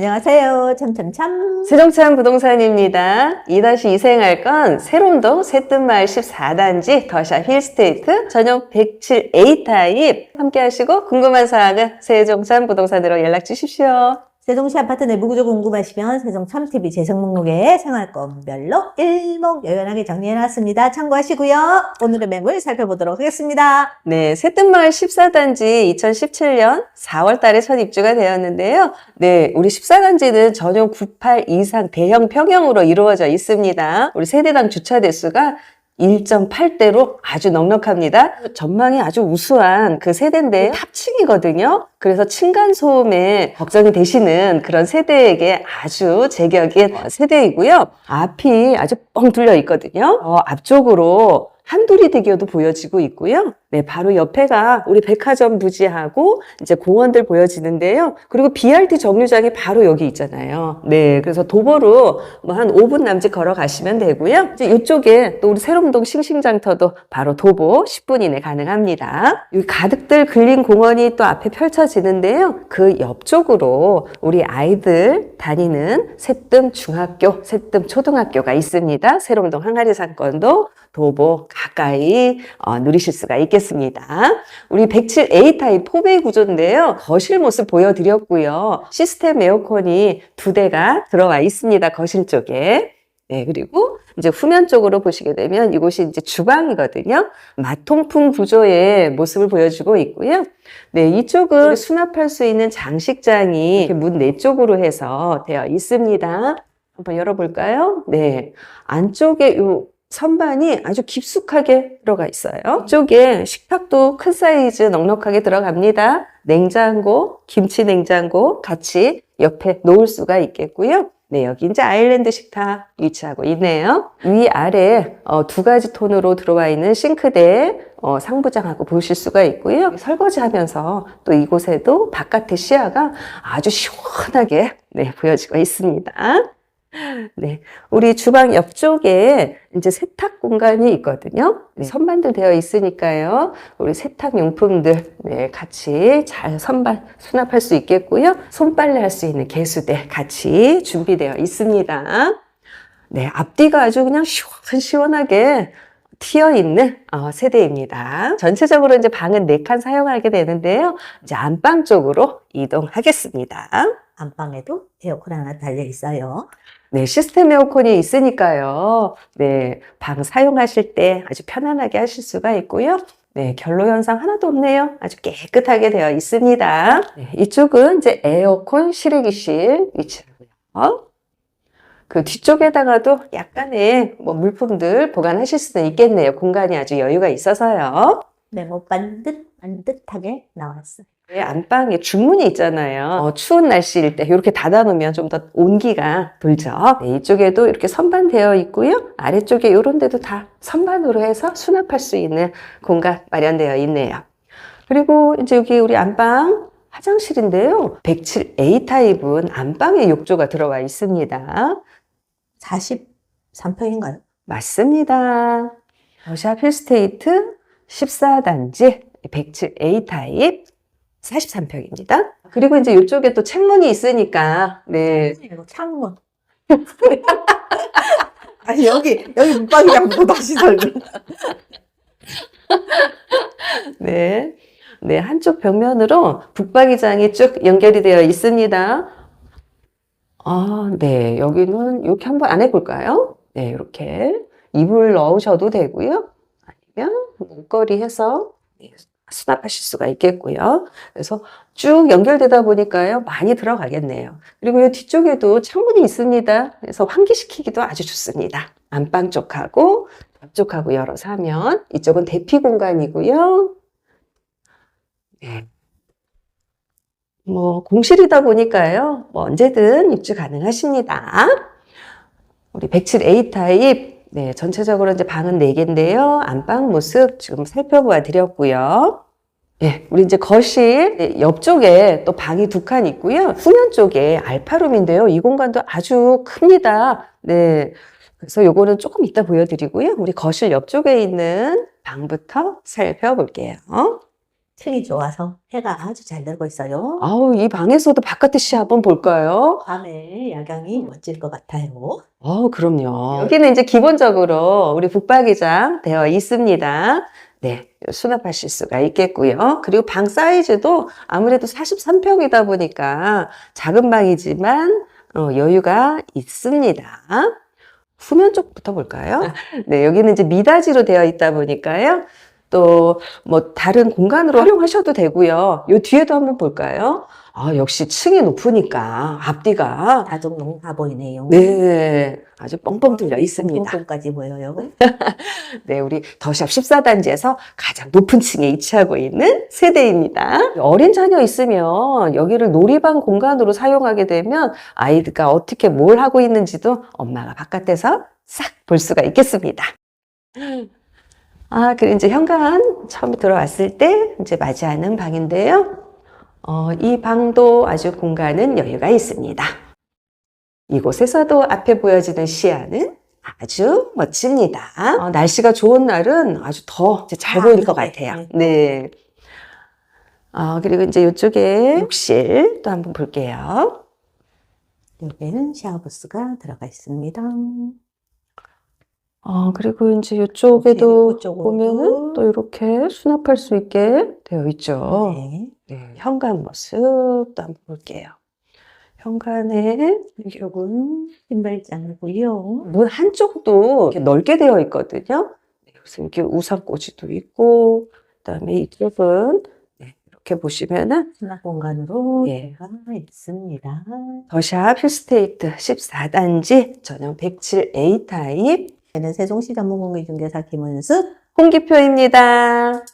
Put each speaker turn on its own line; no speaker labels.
안녕하세요. 참참참.
세종찬 부동산입니다. 2-2 생할 건 세롬동 새뜸마을 14단지 더샵 힐스테이트 전용 107A 타입 함께 하시고 궁금한 사항은 세종찬 부동산으로 연락 주십시오.
세종시 아파트 내부 구조 궁금하시면 세종 참TV 재생 목록에 생활권별로 일목요연하게 정리해놨습니다. 참고하시고요. 오늘의 매물 살펴보도록 하겠습니다.
네, 새뜸마을 14단지 2017년 4월 달에 첫 입주가 되었는데요. 네, 우리 14단지는 전용 98 이상 대형 평형으로 이루어져 있습니다. 우리 세대당 주차 대수가 1.8대로 아주 넉넉합니다. 전망이 아주 우수한 그 세대인데 탑층이거든요. 그래서 층간소음에 걱정이 되시는 그런 세대에게 아주 제격인 세대이고요. 앞이 아주 뻥 뚫려 있거든요. 어, 앞쪽으로 한두리 대교도 보여지고 있고요. 네, 바로 옆에가 우리 백화점 부지하고 이제 공원들 보여지는데요. 그리고 BRT 정류장이 바로 여기 있잖아요. 네, 그래서 도보로 뭐 한 5분 남짓 걸어가시면 되고요. 이제 이쪽에 또 우리 세롬동 싱싱장터도 바로 도보 10분 이내 가능합니다. 여기 가득들 근린 공원이 또 앞에 펼쳐지는데요. 그 옆쪽으로 우리 아이들 다니는 새뜸 중학교, 새뜸 초등학교가 있습니다. 세롬동 항아리 상권도 도보 가까이 어, 누리실 수가 있겠습니다. 우리 107A 타입 포베이 구조인데요. 거실 모습 보여드렸고요. 시스템 에어컨이 두 대가 들어와 있습니다. 거실 쪽에. 네, 그리고 이제 후면 쪽으로 보시게 되면 이곳이 이제 주방이거든요. 마통풍 구조의 모습을 보여주고 있고요. 네, 이쪽은 수납할 수 있는 장식장이 문 네 쪽으로 해서 되어 있습니다. 한번 열어볼까요? 네. 안쪽에 요 선반이 아주 깊숙하게 들어가 있어요. 이쪽에 식탁도 큰 사이즈 넉넉하게 들어갑니다. 냉장고, 김치 냉장고 같이 옆에 놓을 수가 있겠고요. 네, 여기 이제 아일랜드 식탁 위치하고 있네요. 위 아래 어, 두 가지 톤으로 들어와 있는 싱크대 어, 상부장하고 보실 수가 있고요. 설거지 하면서 또 이곳에도 바깥의 시야가 아주 시원하게 네, 보여지고 있습니다. 네. 우리 주방 옆쪽에 이제 세탁 공간이 있거든요. 네, 선반도 되어 있으니까요. 우리 세탁 용품들, 네, 같이 잘 선반 수납할 수 있겠고요. 손빨래 할 수 있는 개수대 같이 준비되어 있습니다. 네. 앞뒤가 아주 그냥 시원시원하게 튀어 있는 어, 세대입니다. 전체적으로 이제 방은 4칸 사용하게 되는데요. 이제 안방 쪽으로 이동하겠습니다.
안방에도 에어컨 하나 달려 있어요.
네, 시스템 에어컨이 있으니까요. 네, 방 사용하실 때 아주 편안하게 하실 수가 있고요. 네, 결로 현상 하나도 없네요. 아주 깨끗하게 되어 있습니다. 네, 이쪽은 이제 에어컨 실외기실 위치하고요. 그 뒤쪽에다가도 약간의 뭐 물품들 보관하실 수는 있겠네요. 공간이 아주 여유가 있어서요.
네모 반듯 반듯하게 나왔어요.
네, 안방에 중문이 있잖아요. 어, 추운 날씨일 때 이렇게 닫아놓으면 좀 더 온기가 돌죠. 네, 이쪽에도 이렇게 선반되어 있고요. 아래쪽에 이런 데도 다 선반으로 해서 수납할 수 있는 공간 마련되어 있네요. 그리고 이제 여기 우리 안방 화장실인데요. 107A 타입은 안방에 욕조가 들어와 있습니다.
43평인가요?
맞습니다. 더샵 힐스테이트 14단지 107A 타입 43평입니다. 그리고 이제 이쪽에 또 책문이 있으니까, 네.
이거 창문. 아니 여기 여기 문방이랑 뭐 다시 설명.
네. 네, 한쪽 벽면으로 북박이장이 쭉 연결이 되어 있습니다. 아, 네. 여기는 이렇게 한번 안 해볼까요? 네, 이렇게. 이불 넣으셔도 되고요. 아니면 목걸이 해서 네, 수납하실 수가 있겠고요. 그래서 쭉 연결되다 보니까요. 많이 들어가겠네요. 그리고 이 뒤쪽에도 창문이 있습니다. 그래서 환기시키기도 아주 좋습니다. 안방 쪽하고 옆쪽하고 열어서 하면 이쪽은 대피 공간이고요. 네. 뭐 공실이다 보니까요. 뭐 언제든 입주 가능하십니다. 우리 107A 타입 네, 전체적으로 이제 방은 4개인데요. 안방 모습 지금 살펴보아 드렸고요. 예, 우리 이제 거실 네, 옆쪽에 또 방이 두 칸 있고요. 후면 쪽에 알파룸인데요. 이 공간도 아주 큽니다. 네. 그래서 요거는 조금 이따 보여드리고요. 우리 거실 옆쪽에 있는 방부터 살펴볼게요.
층이 좋아서 해가 아주 잘 들고 있어요.
아우, 이 방에서도 바깥의 시 한번 볼까요?
밤에 야경이 멋질 것 같아요.
어, 그럼요. 여기는 이제 기본적으로 우리 북박이장 되어 있습니다. 네, 수납하실 수가 있겠고요. 그리고 방 사이즈도 아무래도 43평이다 보니까 작은 방이지만 어, 여유가 있습니다. 후면 쪽부터 볼까요? 네, 여기는 이제 미닫이로 되어 있다 보니까요. 또 뭐 다른 공간으로 활용하셔도 되고요. 요 뒤에도 한번 볼까요? 아, 역시 층이 높으니까 앞뒤가
다종 농가 보이네요.
네, 아주 뻥뻥 뚫려 있습니다.
까지 보여요.
네, 우리 더샵 14단지에서 가장 높은 층에 위치하고 있는 세대입니다. 어린 자녀 있으면 여기를 놀이방 공간으로 사용하게 되면 아이가 어떻게 뭘 하고 있는지도 엄마가 바깥에서 싹 볼 수가 있겠습니다. 아, 그리고 이제 현관 처음 들어왔을 때 이제 맞이하는 방인데요. 어, 이 방도 아주 공간은 여유가 있습니다. 이곳에서도 앞에 보여지는 시야는 아주 멋집니다. 어, 날씨가 좋은 날은 아주 더잘
아,
보일 것
네.
같아요. 네. 어, 그리고 이제 이쪽에 욕실 또 한번 볼게요.
여기에는 샤워부스가 들어가 있습니다.
어, 그리고 이제 이쪽에도. 보면은 또 이렇게 수납할 수 있게 되어 있죠.
네.
네, 현관 모습 또 한번 볼게요. 현관에
이쪽은 신발장이고요.
문 한쪽도 이렇게 넓게 되어 있거든요. 네, 그래서 이렇게 우산꽂이도 있고, 그다음에 이쪽은 네, 이렇게 보시면은
수납 공간으로
예.
있습니다.
더샵 힐스테이트 14단지 전용 107A 타입
저는 세종시 전문공개중개사 김은숙
홍기표입니다.